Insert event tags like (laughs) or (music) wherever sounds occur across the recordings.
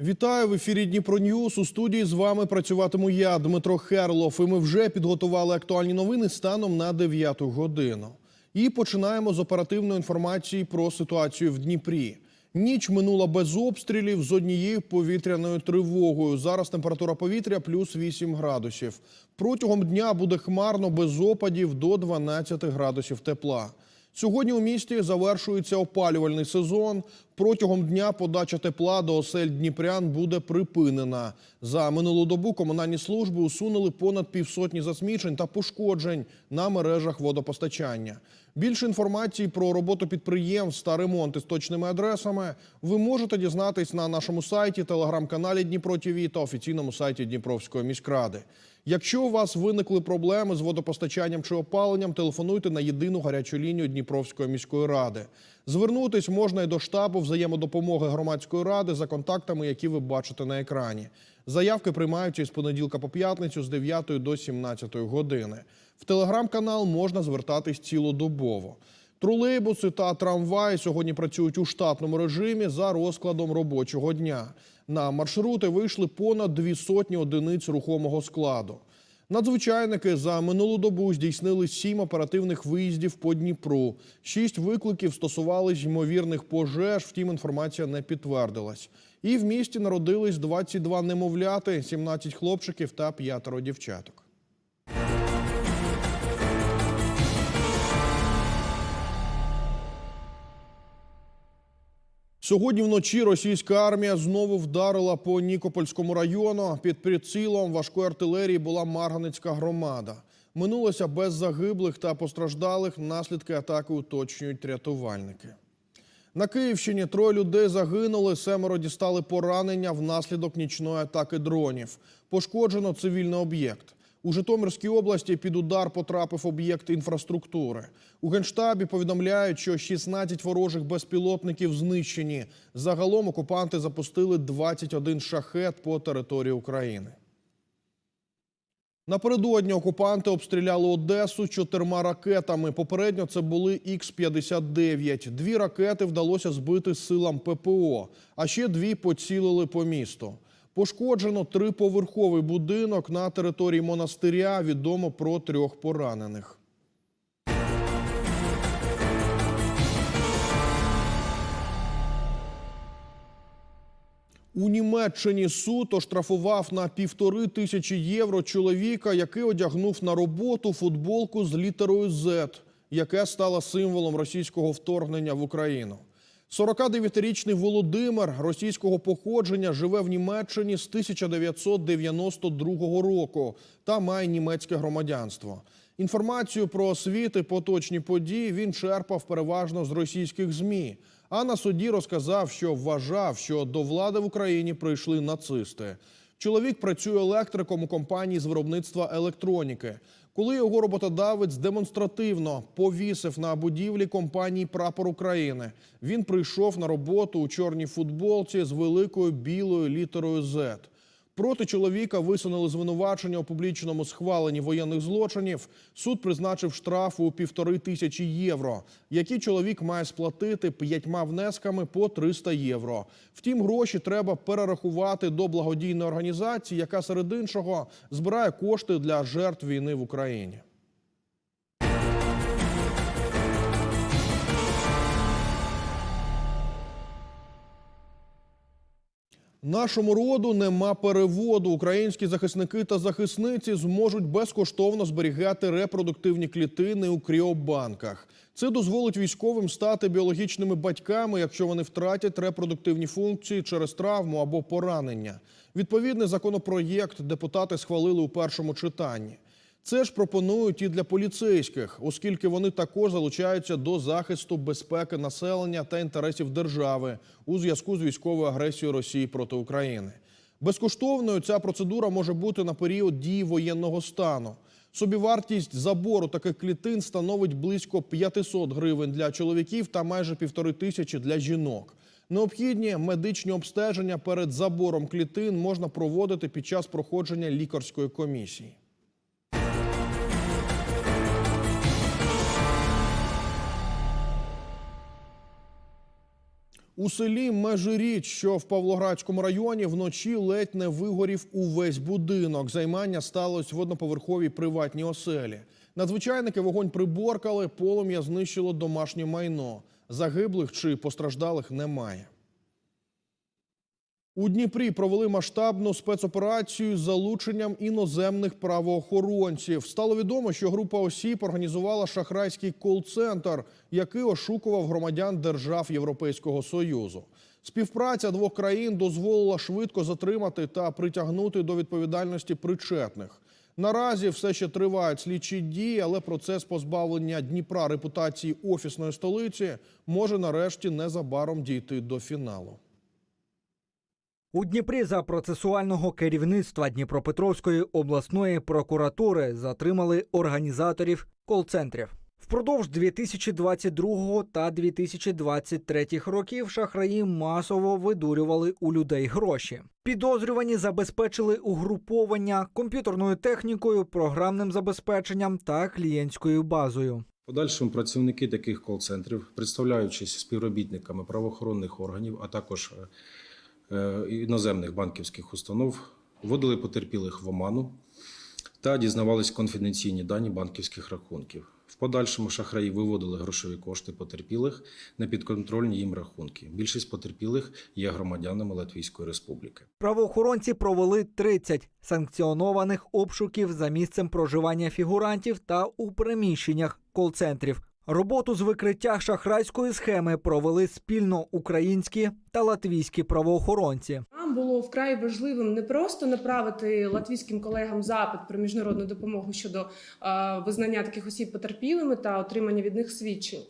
Вітаю в ефірі Дніпро Ньюс. У студії з вами працюватиму я, Дмитро Херлов. І ми вже підготували актуальні новини станом на 9 годину. І починаємо з оперативної інформації про ситуацію в Дніпрі. Ніч минула без обстрілів з однією повітряною тривогою. Зараз температура повітря плюс 8 градусів. Протягом дня буде хмарно без опадів до 12 градусів тепла. Сьогодні у місті завершується опалювальний сезон. Протягом дня подача тепла до осель Дніпрян буде припинена. За минулу добу комунальні служби усунули понад півсотні засмічень та пошкоджень на мережах водопостачання. Більше інформації про роботу підприємств та ремонти з точними адресами ви можете дізнатись на нашому сайті, телеграм-каналі Дніпро ТВ та офіційному сайті Дніпровської міськради. Якщо у вас виникли проблеми з водопостачанням чи опаленням, телефонуйте на єдину гарячу лінію Дніпровської міської ради. Звернутись можна і до штабу взаємодопомоги громадської ради за контактами, які ви бачите на екрані. Заявки приймаються із понеділка по п'ятницю з 9 до 17 години. В телеграм-канал можна звертатись цілодобово. Тролейбуси та трамваї сьогодні працюють у штатному режимі за розкладом робочого дня. На маршрути вийшли понад дві сотні одиниць рухомого складу. Надзвичайники за минулу добу здійснили сім оперативних виїздів по Дніпру. Шість викликів стосувались ймовірних пожеж, втім інформація не підтвердилась. І в місті народились 22 немовляти, 17 хлопчиків та п'ятеро дівчаток. Сьогодні вночі російська армія знову вдарила по Нікопольському району. Під прицілом важкої артилерії була Марганецька громада. Минулося без загиблих та постраждалих. Наслідки атаки уточнюють рятувальники. На Київщині троє людей загинули, семеро дістали поранення внаслідок нічної атаки дронів. Пошкоджено цивільний об'єкт. У Житомирській області під удар потрапив об'єкт інфраструктури. У Генштабі повідомляють, що 16 ворожих безпілотників знищені. Загалом окупанти запустили 21 шахет по території України. Напередодні окупанти обстріляли Одесу чотирма ракетами. Попередньо це були Х-59. Дві ракети вдалося збити силам ППО, а ще дві поцілили по місту. Пошкоджено триповерховий будинок на території монастиря. Відомо про трьох поранених. У Німеччині суд оштрафував на півтори тисячі євро чоловіка, який одягнув на роботу футболку з літерою Z, яке стало символом російського вторгнення в Україну. 49-річний Володимир російського походження живе в Німеччині з 1992 року та має німецьке громадянство. Інформацію про освіти поточні події він черпав переважно з російських ЗМІ. А на суді розказав, що вважав, що до влади в Україні прийшли нацисти. Чоловік працює електриком у компанії з виробництва електроніки. Коли його роботодавець демонстративно повісив на будівлі компанії Прапор України, він прийшов на роботу у чорній футболці з великою білою літерою Z. Проти чоловіка висунули звинувачення у публічному схваленні воєнних злочинів. Суд призначив штраф у півтори тисячі євро, які чоловік має сплатити п'ятьма внесками по 300 євро. Втім, гроші треба перерахувати до благодійної організації, яка серед іншого збирає кошти для жертв війни в Україні. Нашому роду нема переводу. Українські захисники та захисниці зможуть безкоштовно зберігати репродуктивні клітини у кріобанках. Це дозволить військовим стати біологічними батьками, якщо вони втратять репродуктивні функції через травму або поранення. Відповідний законопроєкт депутати схвалили у першому читанні. Це ж пропонують і для поліцейських, оскільки вони також залучаються до захисту безпеки населення та інтересів держави у зв'язку з військовою агресією Росії проти України. Безкоштовною ця процедура може бути на період дії воєнного стану. Собівартість забору таких клітин становить близько 500 гривень для чоловіків та майже півтори тисячі для жінок. Необхідні медичні обстеження перед забором клітин можна проводити під час проходження лікарської комісії. У селі Межиріч, що в Павлоградському районі, вночі ледь не вигорів увесь будинок. Займання сталося в одноповерховій приватній оселі. Надзвичайники вогонь приборкали, полум'я знищило домашнє майно. Загиблих чи постраждалих немає. У Дніпрі провели масштабну спецоперацію з залученням іноземних правоохоронців. Стало відомо, що група осіб організувала шахрайський кол-центр, який ошукував громадян держав Європейського союзу. Співпраця двох країн дозволила швидко затримати та притягнути до відповідальності причетних. Наразі все ще тривають слідчі дії, але процес позбавлення Дніпра репутації офісної столиці може нарешті незабаром дійти до фіналу. У Дніпрі за процесуального керівництва Дніпропетровської обласної прокуратури затримали організаторів кол-центрів. Впродовж 2022 та 2023 років шахраї масово видурювали у людей гроші. Підозрювані забезпечили угруповання комп'ютерною технікою, програмним забезпеченням та клієнтською базою. Подальшим працівники таких кол-центрів, представляючись співробітниками правоохоронних органів, а також е, іноземних банківських установ, вводили потерпілих в оману та дізнавались конфіденційні дані банківських рахунків. В подальшому шахраї виводили грошові кошти потерпілих на підконтрольні їм рахунки. Більшість потерпілих є громадянами Латвійської Республіки. Правоохоронці провели 30 санкціонованих обшуків за місцем проживання фігурантів та у приміщеннях кол-центрів. Роботу з викриття шахрайської схеми провели спільно українські та латвійські правоохоронці. Нам було вкрай важливим не просто направити латвійським колегам запит про міжнародну допомогу щодо е, визнання таких осіб потерпілими та отримання від них свідчень.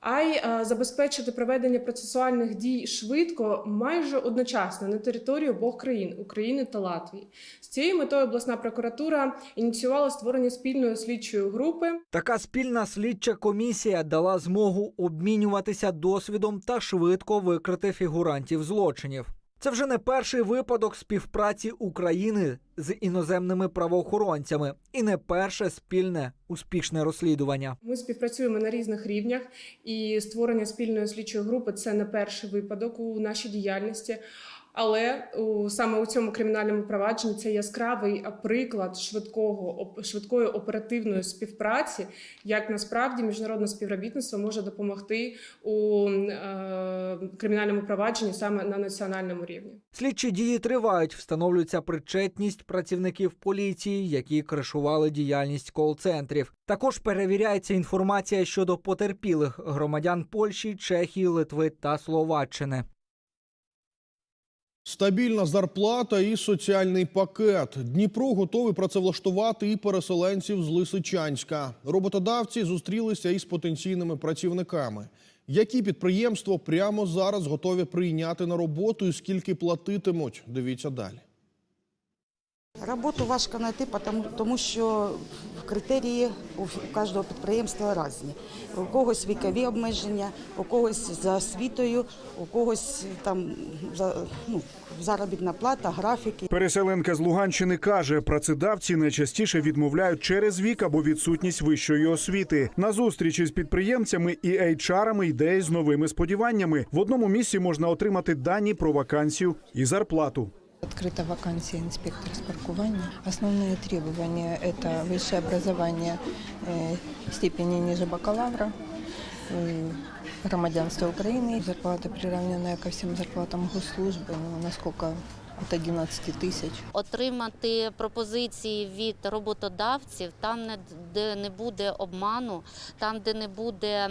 А й е, забезпечити проведення процесуальних дій швидко, майже одночасно на території обох країн України та Латвії. З цією метою обласна прокуратура ініціювала створення спільної слідчої групи. Така спільна слідча комісія дала змогу обмінюватися досвідом та швидко викрити фігурантів злочинів. Це вже не перший випадок співпраці України з іноземними правоохоронцями і не перше спільне успішне розслідування. Ми співпрацюємо на різних рівнях, і створення спільної слідчої групи це не перший випадок у нашій діяльності. Але у, саме у цьому кримінальному провадженні це яскравий приклад швидкого швидкої оперативної співпраці, як насправді міжнародне співробітництво може допомогти у е, кримінальному провадженні саме на національному рівні. Слідчі дії тривають. Встановлюється причетність працівників поліції, які кришували діяльність кол-центрів. Також перевіряється інформація щодо потерпілих громадян Польщі, Чехії, Литви та Словаччини. Стабільна зарплата і соціальний пакет. Дніпро готовий працевлаштувати і переселенців з Лисичанська. Роботодавці зустрілися із потенційними працівниками. Які підприємства прямо зараз готові прийняти на роботу і скільки платитимуть? Дивіться далі. Роботу важко знайти, тому, що критерії у кожного підприємства різні. У когось вікові обмеження, у когось за освітою, у когось там за, ну, заробітна плата, графіки. Переселенка з Луганщини каже, працедавці найчастіше відмовляють через вік або відсутність вищої освіти. На зустрічі з підприємцями і HR-ами йде з новими сподіваннями. В одному місці можна отримати дані про вакансію і зарплату. Открыта вакансия инспектора с паркування. Основные требования – это высшее образование э, степени ниже бакалавра, э, громадянство Украины, зарплата приравненная ко всем зарплатам госслужбы, ну, насколько от 11 тысяч. отримати пропозиції від роботодавців там, не- де не буде обману, там, де не буде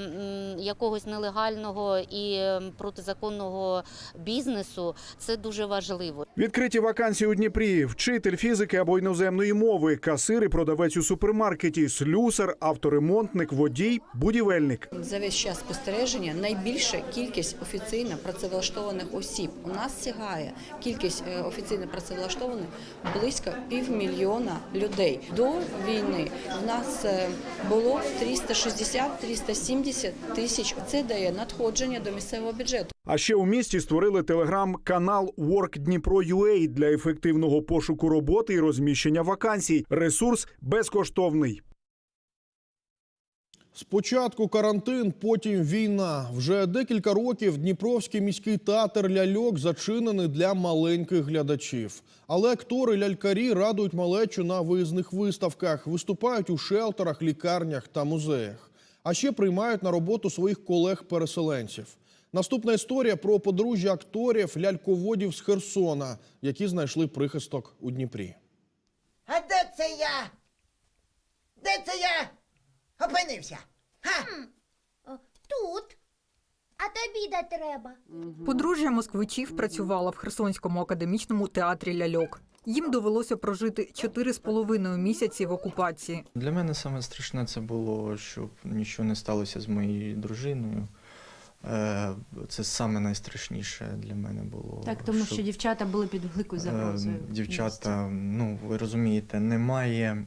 якогось нелегального і протизаконного бізнесу, це дуже важливо. Відкриті вакансії у Дніпрі: вчитель фізики або іноземної мови, касир і продавець у супермаркеті, слюсар, авторемонтник, водій, будівельник. За весь час спостереження найбільша кількість офіційно працевлаштованих осіб. У нас сягає кількість е, офіційно працевлаштованих близько півмільйона людей. До війни в нас е, було 360-370 тисяч. Це дає надходження до місцевого бюджету. А ще у місті створили телеграм-канал Work Дніпро.UA для ефективного пошуку роботи і розміщення вакансій. Ресурс безкоштовний. Спочатку карантин, потім війна. Вже декілька років Дніпровський міський театр ляльок зачинений для маленьких глядачів. Але актори лялькарі радують малечу на виїзних виставках, виступають у шелтерах, лікарнях та музеях. А ще приймають на роботу своїх колег-переселенців. Наступна історія про подружжя акторів ляльководів з Херсона, які знайшли прихисток у Дніпрі. А де це я? Де це я опинився? Ха? Тут. А тобі де треба? Подружжя москвичів працювала в Херсонському академічному театрі ляльок. Їм довелося прожити чотири з половиною місяці в окупації. Для мене саме страшне це було, щоб нічого не сталося з моєю дружиною. Е, Це саме найстрашніше для мене було. Так, тому щоб, що дівчата були під великою е, загрозою. Дівчата, ну ви розумієте, немає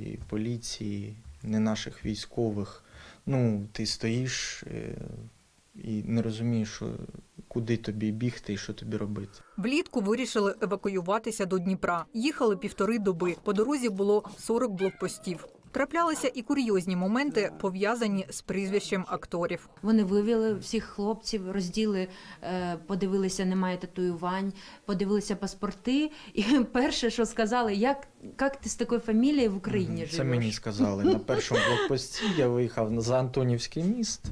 і поліції, не наших військових. Ну, ти стоїш е, і не розумієш, куди тобі бігти і що тобі робити. Влітку вирішили евакуюватися до Дніпра. Їхали півтори доби. По дорозі було 40 блокпостів. Траплялися і курйозні моменти, пов'язані з прізвищем акторів. Вони вивели всіх хлопців, розділи, е, подивилися, немає татуювань, подивилися паспорти. І (laughs) перше, що сказали, як, як ти з такою фамілією в Україні живеш? Це мені сказали на першому блокпості. Я виїхав за Антонівський міст.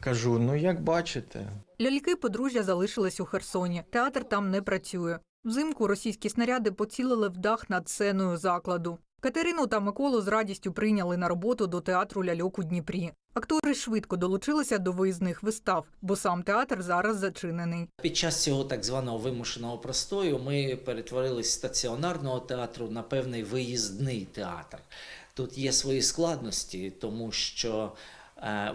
Кажу: ну як бачите, Ляльки подружжя залишились у Херсоні. Театр там не працює. Взимку російські снаряди поцілили в дах над сценою закладу. Катерину та Миколу з радістю прийняли на роботу до театру ляльок у Дніпрі. Актори швидко долучилися до виїзних вистав, бо сам театр зараз зачинений. Під час цього так званого вимушеного простою ми перетворились з стаціонарного театру на певний виїзний театр. Тут є свої складності, тому що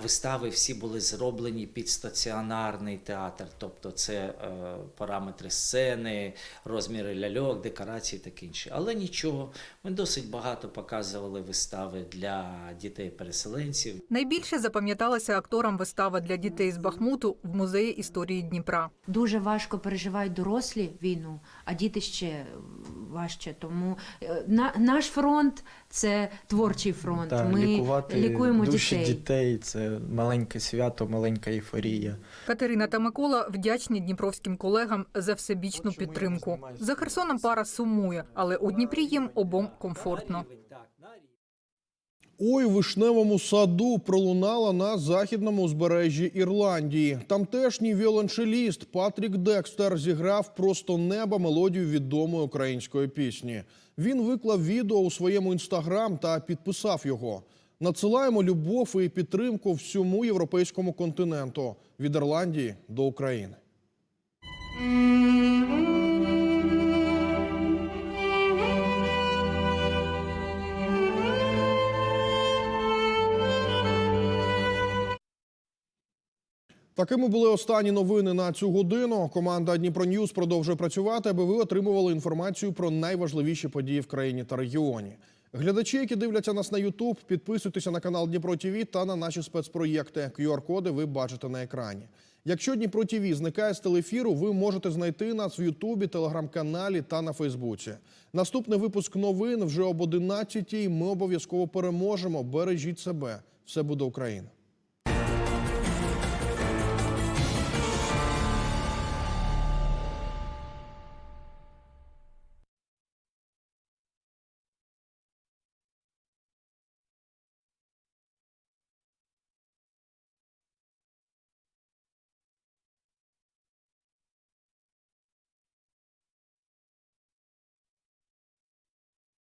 вистави всі були зроблені під стаціонарний театр, тобто це е, параметри сцени, розміри ляльок, декорації таке інше. Але нічого, ми досить багато показували вистави для дітей-переселенців. Найбільше запам'яталася акторам вистава для дітей з Бахмуту в музеї історії Дніпра. Дуже важко переживають дорослі війну, а діти ще важче. Тому е, на, наш фронт це творчий фронт. та, Ми лікувати лікуємо душі дітей. дітей це маленьке свято, маленька ейфорія. Катерина та Микола вдячні дніпровським колегам за всебічну підтримку. За Херсоном пара сумує, але у Дніпрі їм обом комфортно. Ой, вишневому саду пролунала на західному узбережжі Ірландії. Тамтешній віолончеліст Патрік Декстер зіграв просто неба мелодію відомої української пісні. Він виклав відео у своєму інстаграм та підписав його. Надсилаємо любов і підтримку всьому європейському континенту від Ірландії до України. Такими були останні новини на цю годину. Команда Дніпро Ньюз продовжує працювати, аби ви отримували інформацію про найважливіші події в країні та регіоні. Глядачі, які дивляться нас на Ютуб, підписуйтеся на канал Дніпро ТІВІ та на наші спецпроєкти. QR-коди ви бачите на екрані. Якщо Дніпро ТІВІ зникає з телефіру, ви можете знайти нас в Ютубі, телеграм-каналі та на Фейсбуці. Наступний випуск новин вже об 11 Ми обов'язково переможемо. Бережіть себе. Все буде Україна.